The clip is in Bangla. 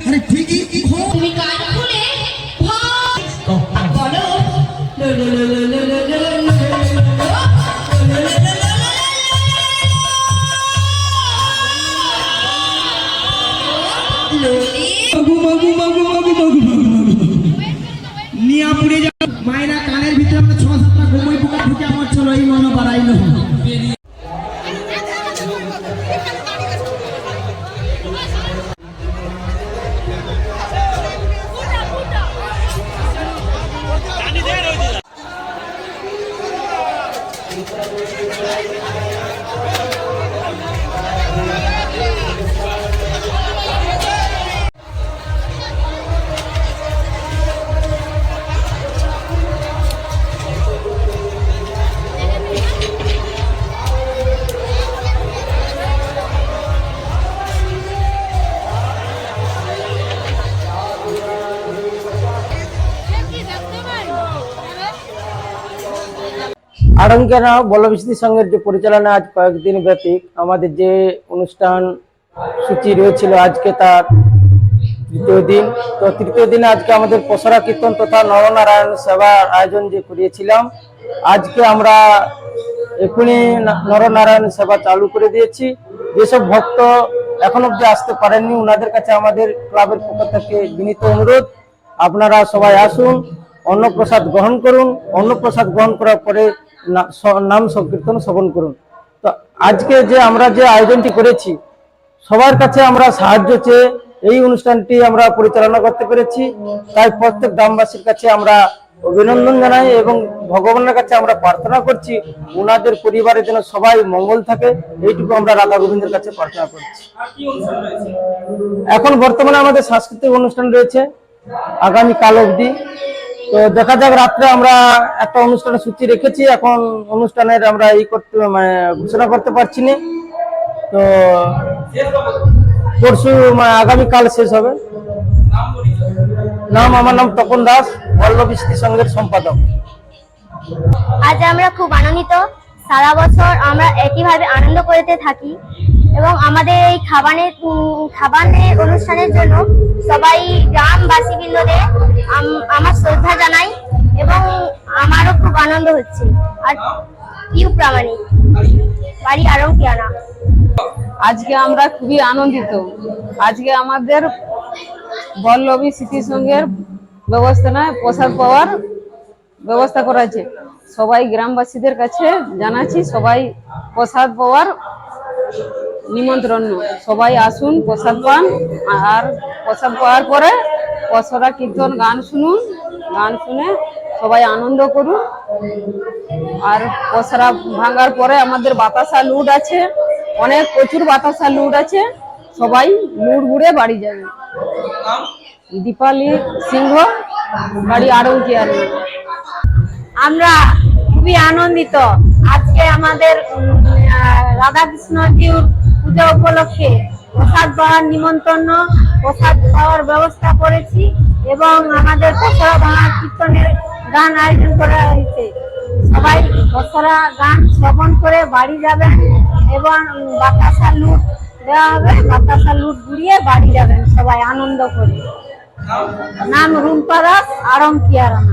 আরে ঠিকই তুমি কাজ খুলে বলো মায়েরা কানের ভিতরে আমরা ছ সাতটা Thank you. আড়ঙ্কেরা বল্লবিষ্ণী সংঘের যে পরিচালনা আজ কয়েকদিন ব্যাপী আমাদের যে অনুষ্ঠান সূচি রয়েছিল আজকে তার তৃতীয় দিন, তো তৃতীয় দিনে আজকে আমাদের পসরা কীর্তন তথা নরনারায়ণ সেবার আয়োজন যে করিয়েছিলাম, আজকে আমরা এখনই নরনারায়ণ সেবা চালু করে দিয়েছি। যেসব ভক্ত এখন অব্দি আসতে পারেননি ওনাদের কাছে আমাদের ক্লাবের পক্ষ থেকে বিনীত অনুরোধ, আপনারা সবাই আসুন, অন্নপ্রসাদ গ্রহণ করুন। অন্নপ্রসাদ গ্রহণ করার পরে নাম সংকীর্তন শ্রবণ করুন। তো আজকে যে আমরা যে আয়োজনটি করেছি, সবার কাছে আমরা সাহায্য চেয়ে এই অনুষ্ঠানটি আমরা পরিচালনা করতে পেরেছি। তাই প্রত্যেক গ্রামবাসীর কাছে আমরা অভিনন্দন জানাই এবং ভগবানের কাছে আমরা প্রার্থনা করছি, ওনাদের পরিবারের যেন সবাই মঙ্গল থাকে, এইটুকু আমরা রাধা গোবিন্দের কাছে প্রার্থনা করছি। এখন বর্তমানে আমাদের সাংস্কৃতিক অনুষ্ঠান রয়েছে। আগামী কাল অবধি তো দেখা যাক, রাত্রে আমরা একটা অনুষ্ঠানের সূচি রেখেছি। এখন অনুষ্ঠানের আমরা এই করতে মানে ঘোষণা করতে পারছি না। তো পরশু মানে আগামীকাল শেষ হবে। নাম, আমার নাম তপন দাস বল্লবিষ্টি সংঘের সম্পাদক। আজ আমরা খুব আনন্দিত। সারা বছর আমরা একইভাবে আনন্দ করতে থাকি এবং আমাদের এই খাবানের খাবানের অনুষ্ঠানের জন্য সবাই গ্রামবাসীবৃন্দদের আম- আমার শ্রদ্ধা জানাই এবং আমারও খুব আনন্দ হচ্ছে। আর ইউ প্রামাণিক, বাড়ি আরও আরঙ্কিয়ানা। আজকে আমরা খুবই আনন্দিত। আজকে আমাদের বল্লভী স্মৃতি সংঘের ব্যবস্থানায় প্রসাদ পাওয়ার ব্যবস্থা করা আছে সবাই গ্রামবাসীদের কাছে জানাচ্ছি, সবাই প্রসাদ পাওয়ার নিমন্ত্রণ। সবাই আসুন, প্রসাদ পান, আর প্রসাদ পাওয়ার পরে পসরা কীর্তন গান শুনুন, গান শুনে সবাই আনন্দ করুন। আর পসরা ভাঙার পরে আমাদের বাতাসা লুট আছে, অনেক প্রচুর বাতাসা লুট আছে, সবাই লুট ঘুরে বাড়ি যাবে। দীপালি সিংহ, বাড়ি আরও উঠে আর আমরা খুবই আনন্দিত। আজকে আমাদের রাধাকৃষ্ণজির পূজা উপলক্ষে প্রসাদ পাওয়ার নিমন্ত্রণ, প্রসাদ পাওয়ার ব্যবস্থা করেছি এবং আমাদের দশরা ভাঙা কীর্তনের গান আয়োজন করা হয়েছে। সবাই দশরা গান শ্রবণ করে বাড়ি যাবেন এবং বাতাসা লুট দেওয়া হবে, বাতাসা লুট ঘুরিয়ে বাড়ি যাবেন সবাই আনন্দ করে। নাম রুম্পা দাস, আরম কিয়ারানা